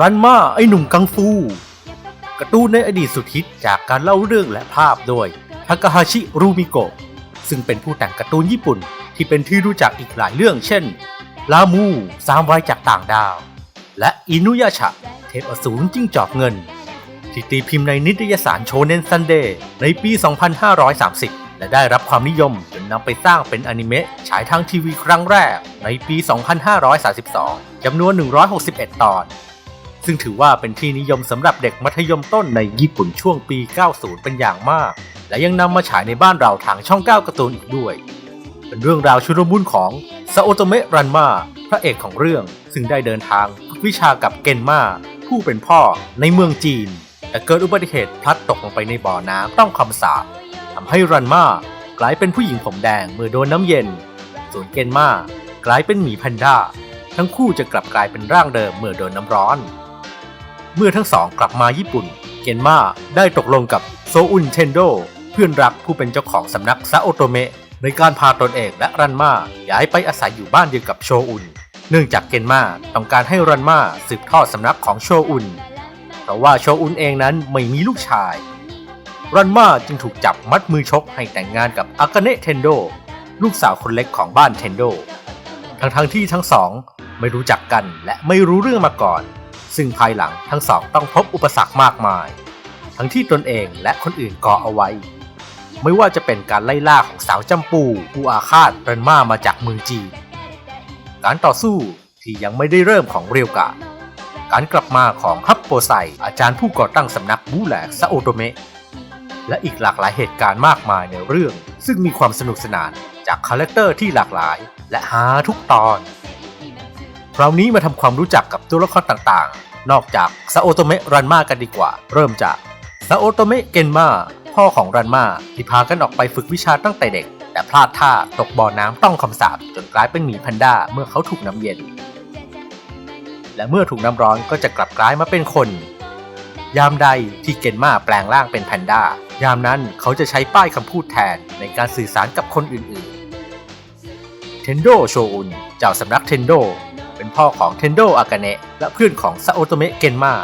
รันมาไอหนุ่มกังฟูกร์ตูนในอดีตสุดฮิตจากการเล่าเรื่องและภาพโดยทากาฮาชิรูมิโกะซึ่งเป็นผู้แต่งการ์ตูนญี่ปุ่นที่เป็นที่รู้จักอีกหลายเรื่อง เช่น ลามูสามไวจากต่างดาว และอินุยาชะ เทพอสูรจิ้งจอกเงิน ที่ตีพิมพ์ในนิตยสารโชเนนซันเดย์ในปี 2530 และได้รับความนิยมจนนำไปสร้างเป็นอนิเมะฉายทางทีวีครั้งแรกในปี 2532 จำนวน 161 ตอน ซึ่งถือว่าเป็นที่นิยมสำหรับเด็กมัธยมต้นในญี่ปุ่นช่วงปี 90 เป็นอย่างมาก และยังนำมาฉายในบ้านเราทางช่อง 9การ์ตูนอีกด้วย เป็นเรื่องราวชุลมุนของซาโอโตเมะรันมาพระเอกของเรื่อง ซึ่งได้เดินทางฝึกวิชากับเกนมาผู้เป็นพ่อในเมืองจีน แต่เกิดอุบัติเหตุพลัดตกลงไปในบ่อน้ำต้องคำสาปทำให้รันมากลายเป็นผู้หญิงผมแดงเมื่อโดนน้ำเย็น ส่วนเกนมากลายเป็นหมีแพนด้า ทั้งคู่จะกลับกลายเป็นร่างเดิมเมื่อโดนน้ำร้อน เมื่อทั้งสองกลับมาญี่ปุ่น เกนมาได้ตกลงกับโซอุนเทนโด เพื่อนรักผู้เป็นเจ้าของสำนักซาโอโตเมะในการพาตนเองและรันมาย้ายไปอาศัยอยู่บ้านเดียวกับโชอุน เนื่องจากเกนมาต้องการให้รันมาสืบทอดสำนักของโชอุนเพราะว่าโชอุนเองนั้นไม่มีลูกชาย รันมาจึงถูกจับมัดมือชกให้แต่งงานกับอากาเนะเทนโด ลูกสาวคนเล็กของบ้านเทนโด ทั้งทั้งที่ทั้งสองไม่รู้จักกันและไม่รู้เรื่องมาก่อน ซึ่งภายหลังทั้งสองต้องพบอุปสรรคมากมาย ทั้งที่ตนเองและคนอื่นก่อเอาไว้ ไม่ว่าจะเป็นการไล่ล่าของสาวจำปูผู้อาฆาตเรนมามาจากเมืองจีน การต่อสู้ที่ยังไม่ได้เริ่มของเรียวกะ การกลับมาของฮับโปไซอาจารย์ผู้ก่อตั้งสำนักบูแหลกซาโอโตเมะและอีกหลากหลายเหตุการณ์มากมายในเรื่อง ซึ่งมีความสนุกสนานจากคาแรคเตอร์ที่หลากหลาย และหาทุกตอน คราวนี้มาทำความรู้จักกับตัวละครต่าง นอกจากซาโอโตเมะรันมากันดีกว่า เริ่มจากซาโอโตเมะเกนมาพ่อของรันมาที่พากันออกไปฝึกวิชาตั้งแต่เด็ก แต่พลาดท่าตกบ่อน้ำต้องคำสาปจนกลายเป็นหมีแพนด้าเมื่อเขาถูกน้ำเย็น และเมื่อถูกน้ำร้อนก็จะกลับกลายมาเป็นคน ยามใดที่เกนมาแปลงร่างเป็นแพนด้ายามนั้นเขาจะใช้ป้ายคำพูดแทนในการสื่อสารกับคนอื่นๆ เทนโดโชอุนเจ้าสำนักเทนโด เป็นพ่อของเทนโดอากาเนะและเพื่อนของซาโอโตเมะเกนมา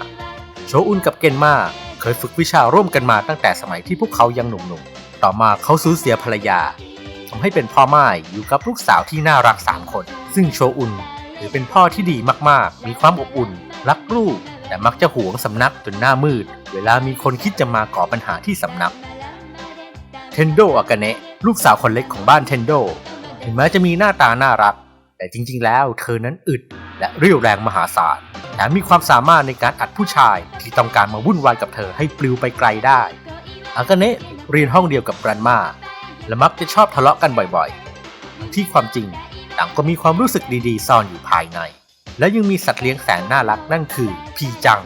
โชอุนกับเกนมาเคยฝึกวิชาร่วมกันมาตั้งแต่สมัยที่พวกเขายังหนุ่มๆ ต่อมาเขาสูญเสียภรรยาทำให้เป็นพ่อม่ายอยู่กับลูกสาวที่น่ารักสามคน ซึ่งโชอุนถือเป็นพ่อที่ดีมากๆ มีความอบอุ่น รักลูก แต่มักจะหวงสำนักจนหน้ามืด เวลามีคนคิดจะมาก่อปัญหาที่สำนักเทนโดอากาเนะลูกสาวคนเล็กของบ้านเทนโดถึงแม้จะมีหน้าตาน่ารัก แต่จริงๆ แล้วเธอนั้นอึด และเรี่ยวแรงมหาศาลแถมมีความสามารถในการอัดผู้ชายที่ต้องการมาวุ่นวายกับเธอให้ปลิวไปไกลได้ อากาเนะเรียนห้องเดียวกับรันมาและมักจะชอบทะเลาะกันบ่อยๆ ที่ความจริงต่างก็มีความรู้สึกดีๆ ซ่อนอยู่ภายใน และยังมีสัตว์เลี้ยงแสนน่ารักนั่นคือพีจัง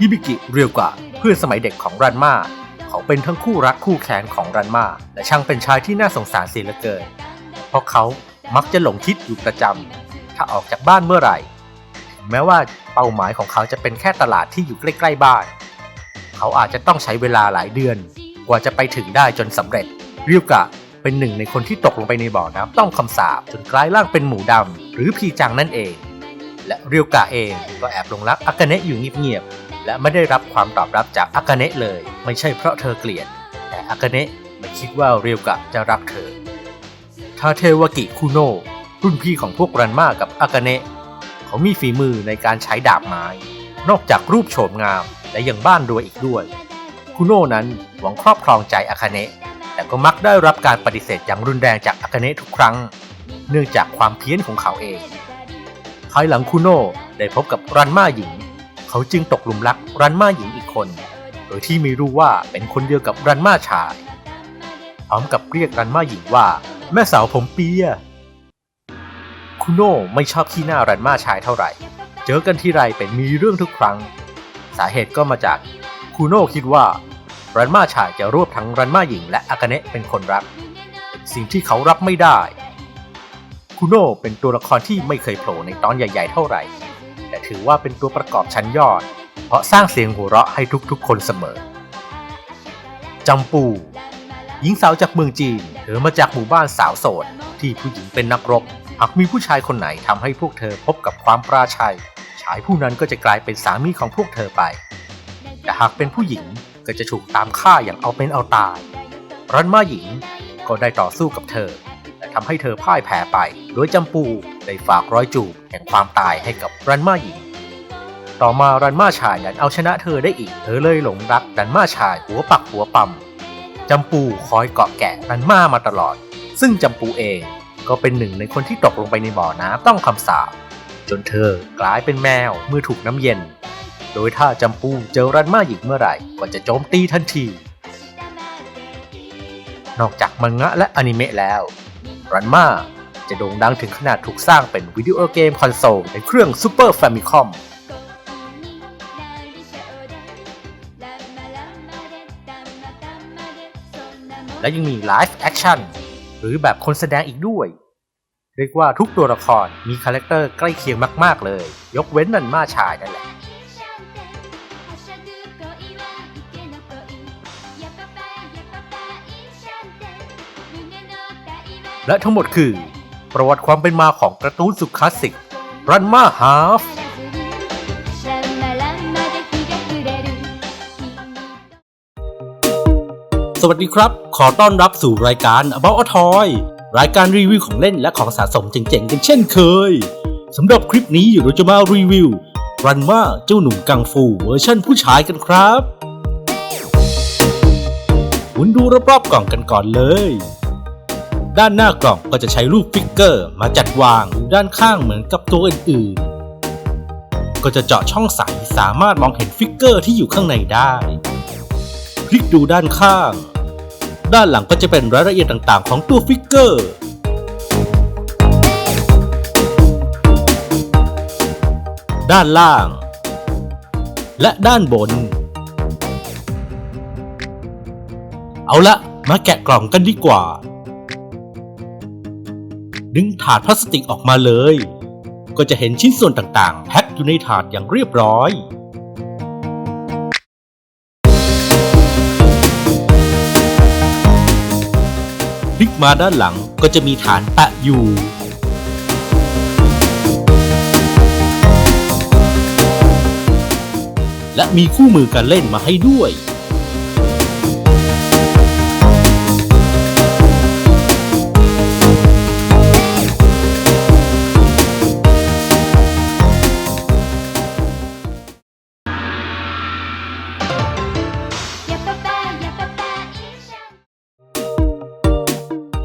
ยิบิกิเรียวกะเพื่อนสมัยเด็กของรันมาเขาเป็นทั้งคู่รักคู่แค้นของรันมาและช่างเป็นชายที่น่าสงสารเสียเหลือเกินเพราะเขา มักจะหลงคิดอยู่ประจำถ้าออกจากบ้านเมื่อไหร่ แม้ว่าเป้าหมายของเขาจะเป็นแค่ตลาดที่อยู่ใกล้ ๆ บ้าน เขาอาจจะต้องใช้เวลาหลายเดือน กว่าจะไปถึงได้จนสำเร็จเรียวกะเป็นหนึ่งในคนที่ตกลงไปในบ่อน้ำต้องคำสาปจนกลายร่างเป็นหมูดำหรือพีจังนั่นเอง และเรียวกะเองก็แอบลงรักอากาเนะอยู่เงียบๆและไม่ได้รับความตอบรับจากอากาเนะเลย ไม่ใช่เพราะเธอเกลียด แต่อากาเนะไม่คิดว่าเรียวกะจะรักเธอาเทวากิคุโนรุ่นพี่ของพวกรันมากับอากาเนะเขามีฝีมือในการใช้ดาบไม้ นอกจากรูปโฉมงามและยังบ้านรวยอีกด้วย คุโนะนั้นหวังครอบครองใจอากาเนะแต่ก็มักได้รับการปฏิเสธอย่างรุนแรงจากอากาเนะทุกครั้ง เนื่องจากความเพี้ยนของเขาเอง ภายหลังคุโนะได้พบกับรันมาหญิง เขาจึงตกหลุมรักรันมาหญิงอีกคน โดยที่ไม่รู้ว่าเป็นคนเดียวกับรันมาชาย พร้อมกับเรียกรันมาหญิงว่า แม่สาวผมเปียคุโน่ไม่ชอบขี้หน้ารันมาชายเท่าไหร่ เจอกันที่ไรเป็นมีเรื่องทุกครั้ง สาเหตุก็มาจากคุโน่คิดว่า รันมาชายจะรวบทั้งรันมาหญิงและอากาเนะเป็นคนรัก สิ่งที่เขารับไม่ได้ คุโน่เป็นตัวละครที่ไม่เคยโผล่ในตอนใหญ่ ๆ เท่าไหร่ แต่ถือว่าเป็นตัวประกอบชั้นยอด เพราะสร้างเสียงหัวเราะให้ทุกๆ คนเสมอจำปู หญิงสาวจากเมืองจีนเธอมาจากหมู่บ้านสาวโสด ที่ผู้หญิงเป็นนักรบ หากมีผู้ชายคนไหนทำให้พวกเธอพบกับความปราชัย ชายผู้นั้นก็จะกลายเป็นสามีของพวกเธอไป แต่หากเป็นผู้หญิงก็จะถูกตามฆ่าอย่างเอาเป็นเอาตายรันมาหญิงก็ได้ต่อสู้กับเธอ และทำให้เธอพ่ายแพ้ไป โดยจำปูได้ฝากร้อยจูบแห่งความตายให้กับรันมาหญิง ต่อมารันมาชายดันเอาชนะเธอได้อีก เธอเลยหลงรักรันมาชายหัวปักหัวปั๊ม จำปูคอยเกาะแกะรันมามาตลอด ซึ่งจำปูเองก็เป็นหนึ่งในคนที่ตกลงไปในบ่อน้ำต้องคำสาปจนเธอกลายเป็นแมวเมื่อถูกน้ำเย็น โดยถ้าจำปูเจอรันมาหญิงเมื่อไหร่ก็จะโจมตีทันที นอกจากมังงะและอนิเมะแล้ว รันมาจะโด่งดังถึงขนาดถูกสร้างเป็นวิดีโอเกมคอนโซลในเครื่อง Super Famicom และยังมีไลฟ์แอคชั่นหรือแบบคนแสดงอีกด้วย เรียกว่าทุกตัวละครมีคาแรคเตอร์ใกล้เคียงมากๆเลย ยกเว้นนันมาชายนั่นแหละและทั้งหมดคือ ประวัติความเป็นมาของการ์ตูนสุดคลาสสิกรันมาฮาฟ สวัสดีครับ ขอต้อนรับสู่รายการ About a Toy รายการรีวิวของเล่นและของสะสมเจ๋งๆ กันเช่นเคย สำหรับคลิปนี้อยู่เราจะมารีวิว รันมาเจ้าหนุ่มกังฟูเวอร์ชั่นผู้ชายกันครับหมุนดูรอบๆกล่องกันก่อนเลย ด้านหน้ากล่องก็จะใช้รูปฟิกเกอร์มาจัดวางอยู่ด้านข้างเหมือนกับตัวอื่นๆ ก็จะเจาะช่องใสสามารถมองเห็นฟิกเกอร์ที่อยู่ข้างในได้ คลิกดูด้านข้าง ด้านหลังก็จะเป็นรายละเอียดต่างๆ ของตัวฟิกเกอร์ ด้านล่าง และด้านบน เอาละมาแกะกล่องกันดีกว่า ดึงถาดพลาสติกออกมาเลย ก็จะเห็นชิ้นส่วนต่างๆ แพ็คอยู่ในถาดอย่างเรียบร้อย มาด้านหลังก็จะมีฐานแปะอยู่และมีคู่มือการเล่นมาให้ด้วย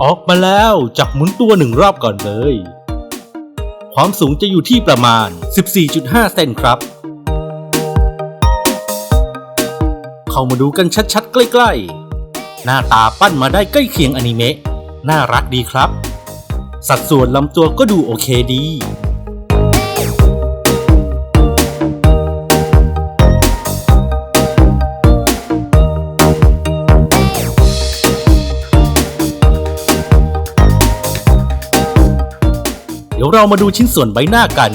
ออกมาแล้วจับหมุนตัวหนึ่งรอบก่อนเลย ความสูงจะอยู่ที่ประมาณ 14.5 เซนครับ เข้ามาดูกันชัดๆ ใกล้ๆ หน้าตาปั้นมาได้ใกล้เคียงอนิเมะ น่ารักดีครับ สัดส่วนลำตัวก็ดูโอเคดี เรามาดูชิ้นส่วนใบหน้ากัน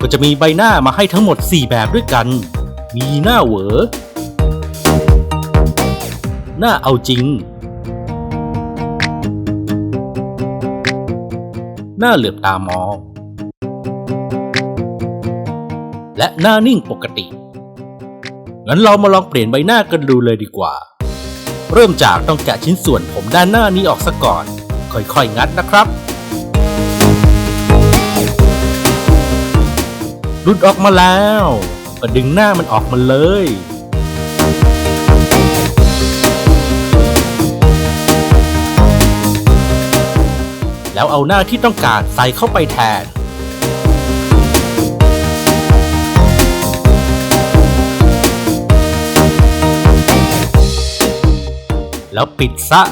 ก็จะมีใบหน้ามาให้ทั้งหมด 4 แบบด้วยกัน มีหน้าเหวอ หน้าเอาจริง หน้าเหลือบตามอง และหน้านิ่งปกติ งั้นเรามาลองเปลี่ยนใบหน้ากันดูเลยดีกว่า เริ่มจากต้องแกะชิ้นส่วนผมด้านหน้านี้ออกซะก่อน ค่อยๆ งัดนะครับ รุดออกมาแล้ว ก็ดึงหน้ามันออกมาเลย แล้วเอาหน้าที่ต้องการใส่เข้าไปแทน แล้วปิดซะ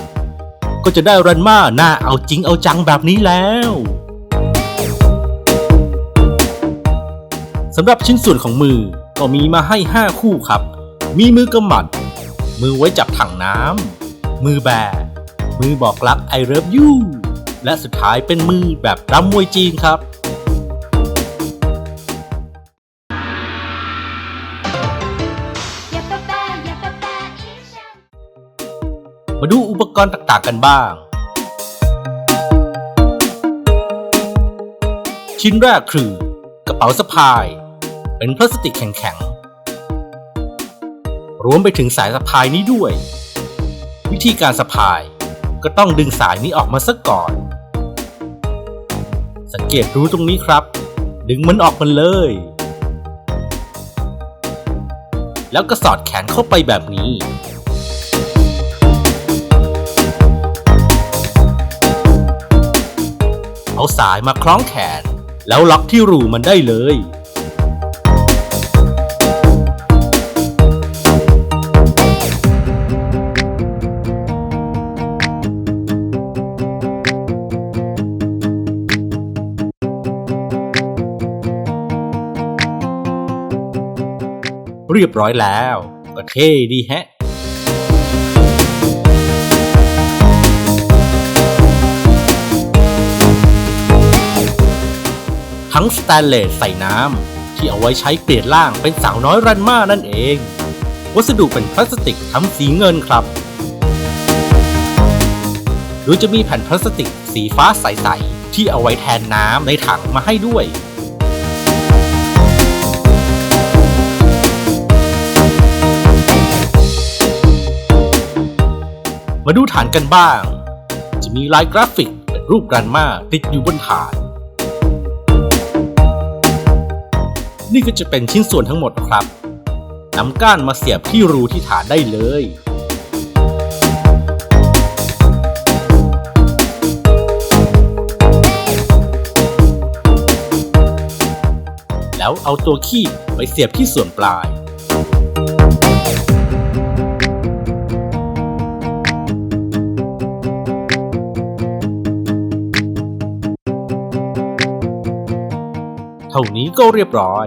ก็จะได้รันมาหน้าเอาจริงเอาจังแบบนี้แล้ว สำหรับชิ้นส่วนของมือก็มีมาให้ 5 คู่ครับ มีมือกำหมัด มือไว้จับถังน้ำ มือแบมือบอกรัก I love you และสุดท้ายเป็นมือแบบรำมวยจีนครับมาดูอุปกรณ์ต่างๆกันบ้าง ชิ้นแรกคือกระเป๋าสะพาย เป็นพลาสติกแข็งๆ รวมไปถึงสายสะพายนี้ด้วย วิธีการสะพายก็ต้องดึงสายนี้ออกมาซะก่อน สังเกตดูตรงนี้ครับ ดึงมันออกมาเลย แล้วก็สอดแขนเข้าไปแบบนี้เอาสายมาคล้องแขน แล้วล็อกที่รูมันได้เลย เรียบร้อยแล้ว ก็เท่ดีแฮะทั้งสแตนเลสใส่น้ำที่เอาไว้ใช้เปลี่ยนร่างเป็นสาวน้อยรันมานั่นเอง วัสดุเป็นพลาสติกทำสีเงินครับโดยจะมีแผ่นพลาสติกสีฟ้าใส ๆ ที่เอาไว้แทนน้ำในถังมาให้ด้วย มาดูฐานกันบ้าง จะมีลายกราฟิกเป็นรูปรันมาติดอยู่บนฐาน นี่ก็จะเป็นชิ้นส่วนทั้งหมดครับนำก้านมาเสียบที่รูที่ฐานได้เลยแล้วเอาตัวขี้ไปเสียบที่ส่วนปลาย ท่านี้ก็เรียบร้อย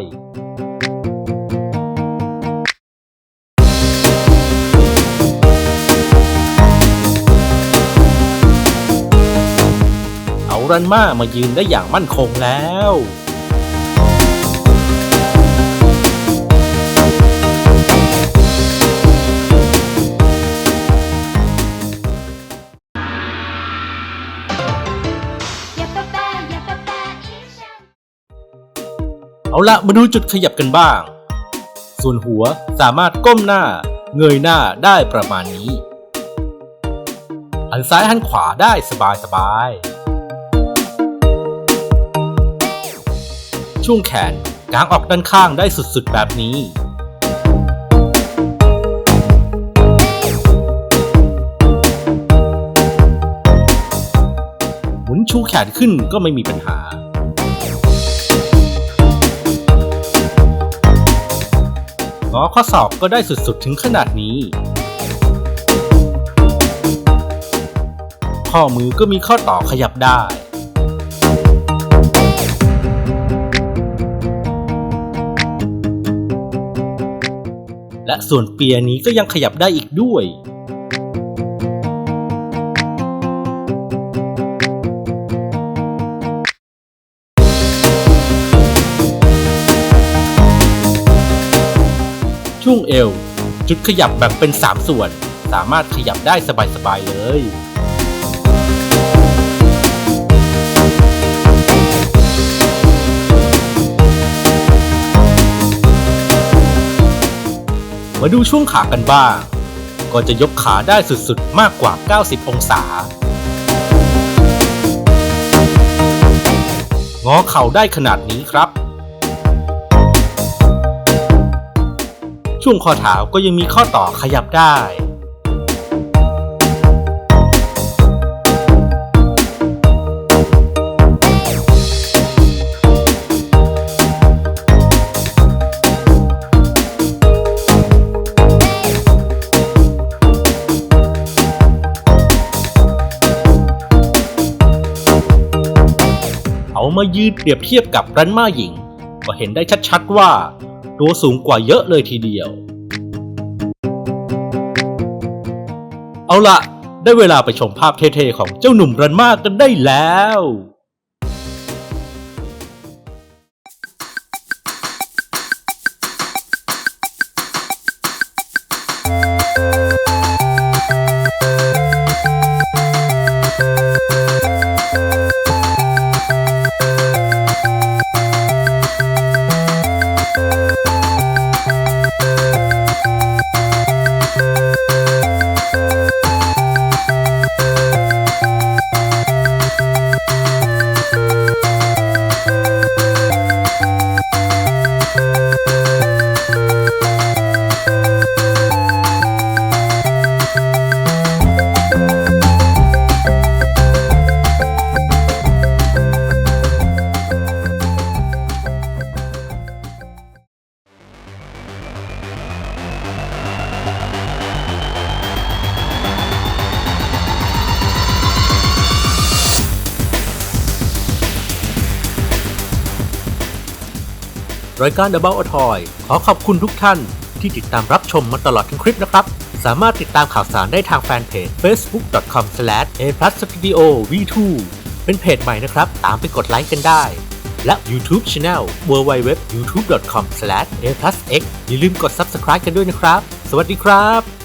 เอารันมามายืนได้อย่างมั่นคงแล้ว เอาละมาดูจุดขยับกันบ้าง ส่วนหัวสามารถก้มหน้า เงยหน้าได้ประมาณนี้หันซ้ายหันขวาได้สบายสบายๆช่วงแขนกางออกด้านข้างได้สุดๆแบบนี้ หมุนชูแขนขึ้นก็ไม่มีปัญหา งอข้อศอกก็ได้สุดๆ ถึงขนาดนี้ ข้อมือก็มีข้อต่อขยับได้ และส่วนเปียนี้ก็ยังขยับได้อีกด้วย ช่วงเอว จุดขยับแบ่งเป็น 3 ส่วน สามารถขยับได้สบายๆเลยมาดูช่วงขากันบ้าง ก็จะยกขาได้สุดๆ มากกว่า 90 องศา งอเข่าได้ขนาดนี้ครับ ช่วงข้อเท้าก็ยังมีข้อต่อขยับได้เอามายืดเปรียบเทียบกับรันมาหญิง ก็เห็นได้ชัดๆว่า ตัวสูงกว่าเยอะเลยทีเดียว เอาละได้เวลาไปชมภาพเท่ๆของเจ้าหนุ่มรันมากันได้แล้ว รายการ About a Toy ขอขอบคุณทุกท่านที่ติดตามรับชมมาตลอดทั้งคลิปนะครับ สามารถติดตามข่าวสารได้ทางแฟนเพจ facebook.com/aplusstudio v2 เป็นเพจใหม่นะครับ ตามไปกดไลค์กันได้ และ YouTube Channel www.youtube.com/aplusx อย่าลืมกด Subscribe กันด้วยนะครับ สวัสดีครับ